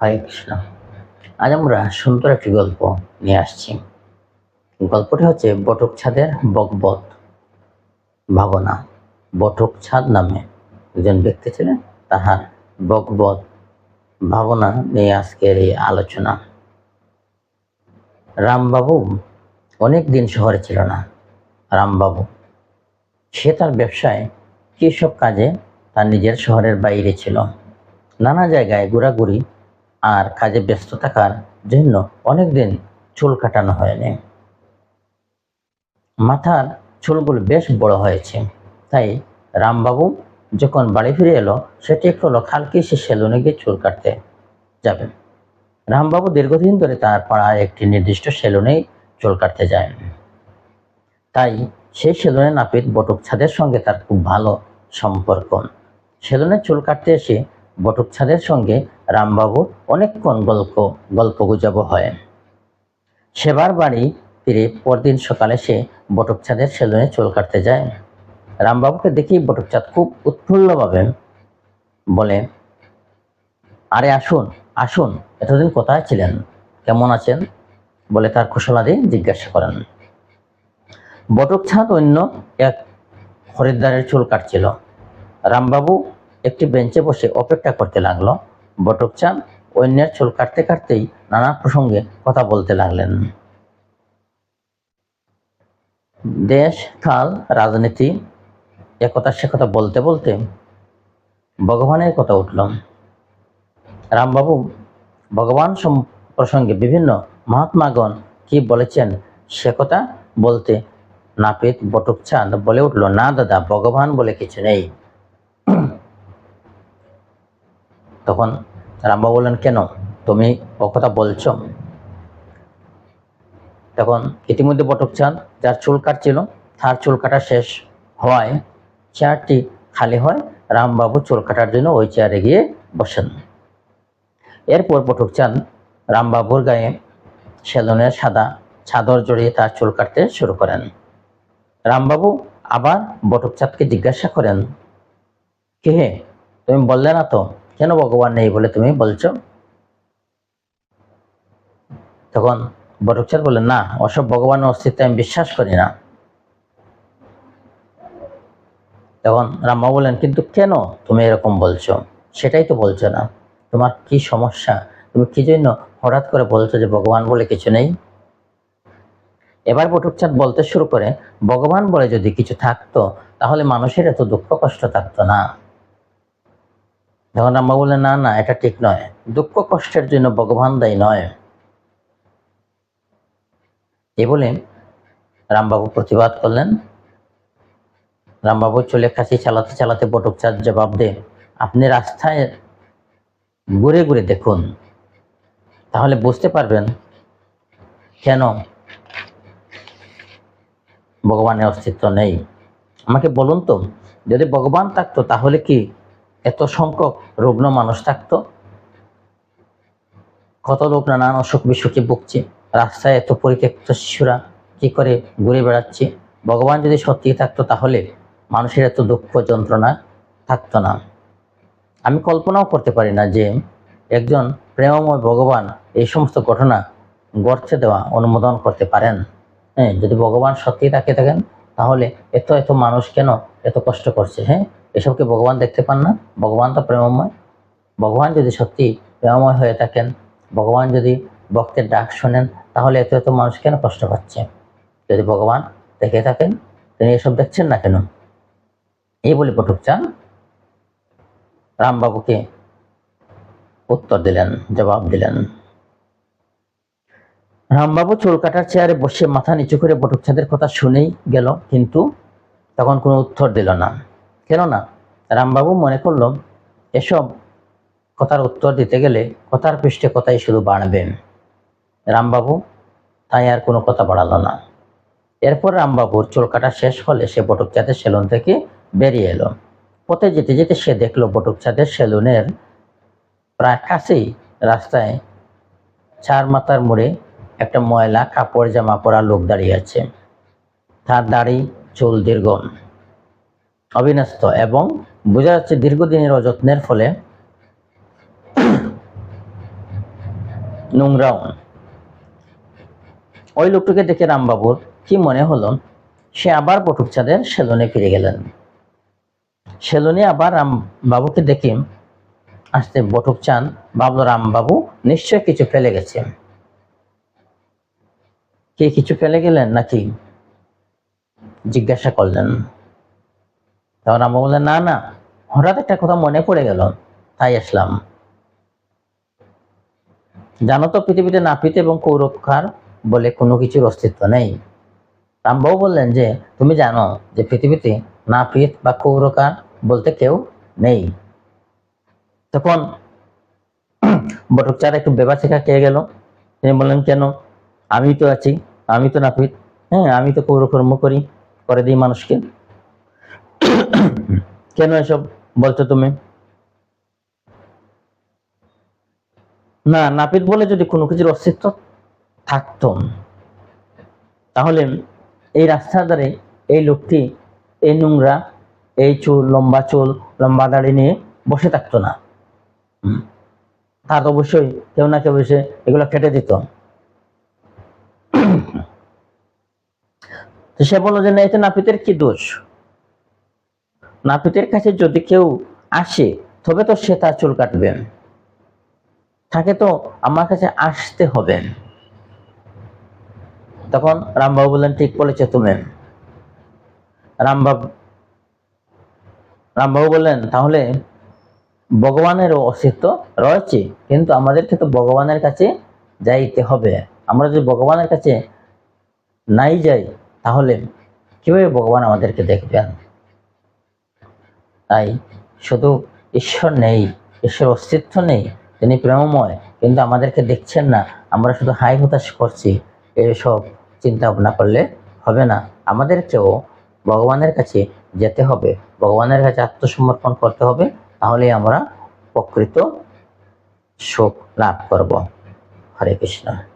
হরে কৃষ্ণ। আজ আমরা সুন্দর একটি গল্প নিয়ে আসছি। গল্পটি হচ্ছে বটক ছাদের বকবত। ভাবনা, বটক ছাদ নামে একজন ব্যক্তি ছিলেন, তাহার বকবত ভাবনা নিয়ে আজকের এই আলোচনা। রামবাবু অনেক দিন শহরে ছিল না। রামবাবু, সে তার ব্যবসায় কী সব কাজে তার নিজের শহরের বাইরে ছিল। নানা জায়গায় ঘোরাঘুরি আর কাজে ব্যস্ত থাকার জন্য অনেক দিন চুল কাটানো হয়নি। মাথার চুলগুলো বেশ বড় হয়েছে। তাই রামবাবু যখন বাড়ি ফিরে এলো, সেটি একটু হলো খালকি সে সেলুনে গিয়ে চুল কাটতে যাবে রামবাবু দীর্ঘদিন ধরে তার পাড়ার একটি নির্দিষ্ট সেলুনেই চুল কাটতে যায়। তাই সেই সেলুনে নাপিত বটুক ছাদের সঙ্গে তার খুব ভালো সম্পর্ক। সেলুনে চুল কাটতে এসে বটক ছাদের সঙ্গে রামবাবুর অনেকক্ষণ গল্প গল্প গুজব হয়। সেবার বাড়ি ফিরে পরদিন সকালে সে বটক ছাদের সেলুনে চুল কাটতে যায়। রামবাবুকে দেখি বটক চাঁদ খুব উৎফুল্লভাবে বলে, আরে আসুন আসুন, এতদিন কোথায় ছিলেন? কেমন আছেন? বলে তার কুশলাদি জিজ্ঞাসা করেন। বটকছাদ অন্য এক খরিদ্দারের চুল কাটছিল। রামবাবু একটি বেঞ্চে বসে অপেক্ষা করতে লাগল। বটক চাঁদ অন্যের চুল কাটতে কাটতেই নানা প্রসঙ্গে কথা বলতে লাগলেন। দেশ, কাল, রাজনীতি, একথা সে কথা বলতে বলতে ভগবানের কথা উঠল। রামবাবু, ভগবান প্রসঙ্গে বিভিন্ন মহাত্মাগণ কি বলেছেন সে কথা বলতে নাপিত বটক চাঁদ বলে উঠল, না দাদা, ভগবান বলে কিছু নেই। তখন রামবাবু বললেন, কেন? তুমি কথা বলছো? তখন ইতিমধ্যে বটক চাঁদ, যার চুল কাটছিল, তার চুল কাটা শেষ হওয়ায় চেয়ারটি খালি হয়, রামবাবু চুল কাটার জন্য ওই চেয়ারে গিয়ে বসেন। এরপর বটক চাঁদ রামবাবুর গায়ে সেলুনের সাদা চাদর জড়িয়ে তার চুল কাটতে শুরু করেন। রামবাবু আবার বটক চাঁদকে জিজ্ঞাসা করেন, কে তুমি বললে না তো? কেন ভগবান নেই বলে তুমি বলছো? তখন বটকচাঁদ বললেন, না, অসব ভগবানের অস্তিত্বে আমি বিশ্বাস করি না। তখন রাম্মা বললেন, কিন্তু কেন তুমি এরকম বলছো? সেটাই তো বলছো না। তোমার কি সমস্যা? তুমি কি জন্য হঠাৎ করে বলছো যে ভগবান বলে কিছু নেই? এবার বটুকচাঁদ বলতে শুরু করে, ভগবান বলে যদি কিছু থাকতো, তাহলে মানুষের এত দুঃখ কষ্ট থাকতো না। তখন রাম্মা বলে না না, এটা ঠিক নয়। দুঃখ কষ্টের জন্য ভগবান দায়ী নয়। এ বলে রামবাবু প্রতিবাদ করলেন। রামবাবু চলে কাছে চালাতে চালাতে বটক চাঁদ জবাব দে আপনি রাস্তায় ঘুরে ঘুরে দেখুন। তাহলে বুঝতে পারবেন কেন ভগবানের অস্তিত্ব নেই। আমাকে বলুন তো, যদি ভগবান থাকতো তাহলে কি এত সংখ্যক রুগ্ন মানুষ থাকতো। কত লোক নানান অসুখ বিসুখে ভুগছে। রাস্তায় এত পরিত্যক্ত শিশুরা কি করে ঘুরে বেড়াচ্ছে? ভগবান যদি সত্যি থাকতো তাহলে মানুষের এত দুঃখ যন্ত্রণা থাকতো না। আমি কল্পনাও করতে পারি না যে একজন প্রেমময় ভগবান এই সমস্ত ঘটনা গড়তে দেওয়া, অনুমোদন করতে পারেন। হ্যাঁ যদি ভগবান সত্যি থাকে থাকেন, তাহলে এত এত মানুষ কেন এত কষ্ট করছে? হ্যাঁ এসবকে ভগবান দেখতে পান না। ভগবান তো প্রেমময়। ভগবান যদি সত্যি প্রেমময় হয়ে থাকেন, ভগবান যদি ভক্তের ডাক শোনেন, তাহলে এত এত মানুষ কেন কষ্ট পাচ্ছে? যদি ভগবান দেখে থাকেন, তিনি এসব দেখছেন না কেন? এই বলে পটুক চান। রামবাবুকে উত্তর দিলেন, জবাব দিলেন। রামবাবু চুল কাটার চেয়ারে বসে মাথা নিচু করে বটুক চাঁদের কথা শুনেই গেল, কিন্তু তখন কোনো উত্তর দিল না। কেননা রামবাবু মনে করল, এসব কথার উত্তর দিতে গেলে কথার পৃষ্ঠে কথাই শুধু বাড়বেন। রামবাবু তাই আর কোনো কথা বাড়ালো না। এরপর রামবাবুর চুল কাটা শেষ হলে সে বটকচাঁদের সেলুন থেকে বেরিয়ে এলো। পথে যেতে যেতে সে দেখল বটকচাঁদের সেলুনের প্রায় কাছেই রাস্তায় চার মাথার মোড়ে একটা ময়লা কাপড় জামা পরা লোক দাঁড়িয়ে আছে। তার দাড়ি চুল দীর্ঘ। অবিন্যস্ত এবং বোঝা যাচ্ছে দীর্ঘদিনের অযত্নের ফলে নোংরাও ওই লোকটিকে দেখে রামবাবুর কি মনে হলো? সে আবার বটুক চাঁদের সেলুনে ফিরে গেলেন। সেলুনে আবার রামবাবুকে দেখে আসতে বটুক চাঁদ ভাবলো, রামবাবু, নিশ্চয় কিছু ফেলে গেছে। কে কিছু ফেলে গেলেন নাকি? জিজ্ঞাসা করলেন। তখন রামবাবু বললেন, না না, হঠাৎ একটা কথা মনে পড়ে গেল, তাই আসলাম। জানো তো, পৃথিবীতে নাপিত এবং কৌরবকার বলে কোনো কিছুর অস্তিত্ব নেই। রামবাবু বললেন যে, তুমি জানো যে পৃথিবীতে নাপিত বা কৌরকার বলতে কেউ নেই। তখন বটক চার একটু বেবাচেকা খেয়ে গেল। তিনি বললেন, কেন? আমি তো আছি, আমি তো নাপিত হ্যাঁ আমি তো কৌরকর্ম করি করে দিই মানুষকে। কেন এসব বলছো তুমি? না, নাপিত বলে যদি কোনো কিছুর অস্তিত্ব থাকতো, তাহলে এই রাস্তার ধারে এই লোকটি এই নোংরা, এই চুল, লম্বা চুল, লম্বা দাড়ি নিয়ে বসে থাকতো না। তার অবশ্যই কেউ না কেউ এসে এগুলো কেটে দিত। সে বলল যে, না, এতে নাপিতের কি দোষ? নাপিতের কাছে যদি কেউ আসে, তবে তো সে তার চুল কাটবেন তাকে তো আমার কাছে আসতে হবে। তখন রামবাবু বললেন, ঠিক বলেছ তুমি। রামবাবু রামবাবু বললেন, তাহলে ভগবানেরও অস্তিত্ব রয়েছে, কিন্তু আমাদেরকে তো ভগবানের কাছে যাইতে হবে। আমরা যদি ভগবানের কাছে নাই যাই, তাহলে কীভাবে ভগবান আমাদেরকে দেখবেন? তাই শুধু ঈশ্বর নেই, ঈশ্বর অস্তিত্ব নেই, তিনি প্রেমময়, কিন্তু আমাদেরকে দেখছেন না। আমরা শুধু হাই হতাশ করছি, এসব চিন্তা ভাবনা করলে হবে না। আমাদেরকেও ভগবানের কাছে যেতে হবে। ভগবানের কাছে আত্মসমর্পণ করতে হবে, তাহলেই আমরা প্রকৃত সুখ লাভ করব। হরে কৃষ্ণ।